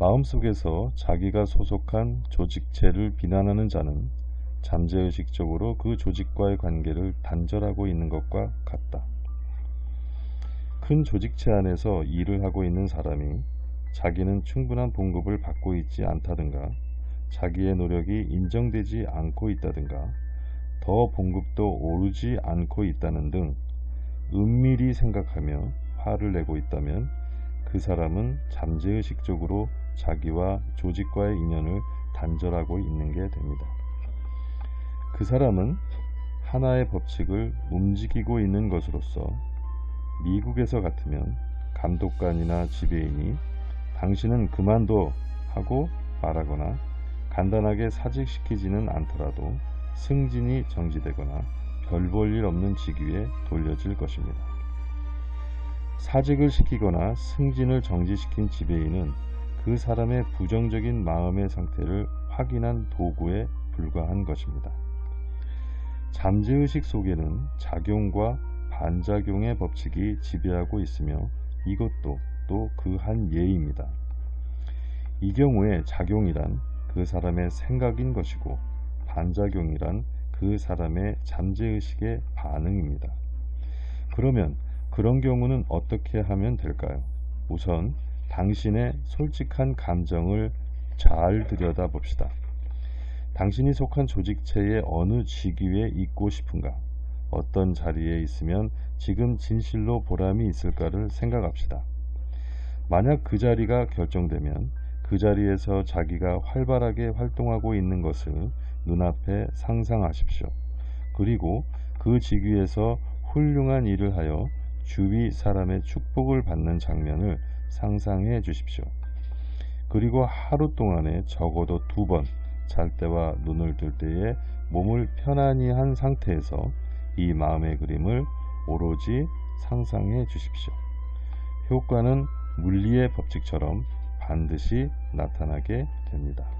마음속에서 자기가 소속한 조직체를 비난하는 자는 잠재의식적으로 그 조직과의 관계를 단절하고 있는 것과 같다. 큰 조직체 안에서 일을 하고 있는 사람이 자기는 충분한 봉급을 받고 있지 않다든가 자기의 노력이 인정되지 않고 있다든가 더 봉급도 오르지 않고 있다는 등 은밀히 생각하며 화를 내고 있다면 그 사람은 잠재의식적으로 자기와 조직과의 인연을 단절하고 있는 게 됩니다. 그 사람은 하나의 법칙을 움직이고 있는 것으로서 미국에서 같으면 감독관이나 지배인이 당신은 그만둬 하고 말하거나 간단하게 사직시키지는 않더라도 승진이 정지되거나 별 볼 일 없는 직위에 돌려질 것입니다. 사직을 시키거나 승진을 정지시킨 지배인은 그 사람의 부정적인 마음의 상태를 확인한 도구에 불과한 것입니다. 잠재의식 속에는 작용과 반작용의 법칙이 지배하고 있으며 이것도 또 그 한 예입니다. 이 경우에 작용이란 그 사람의 생각인 것이고 반작용이란 그 사람의 잠재의식의 반응입니다. 그러면 그런 경우는 어떻게 하면 될까요? 우선 당신의 솔직한 감정을 잘 들여다 봅시다. 당신이 속한 조직체의 어느 직위에 있고 싶은가? 어떤 자리에 있으면 지금 진실로 보람이 있을까를 생각합시다. 만약 그 자리가 결정되면 그 자리에서 자기가 활발하게 활동하고 있는 것을 눈앞에 상상하십시오. 그리고 그 직위에서 훌륭한 일을 하여 주위 사람의 축복을 받는 장면을 상상해 주십시오. 그리고 하루 동안에 적어도 두 번 잘 때와 눈을 뜰 때에 몸을 편안히 한 상태에서 이 마음의 그림을 오로지 상상해 주십시오. 효과는 물리의 법칙처럼 반드시 나타나게 됩니다.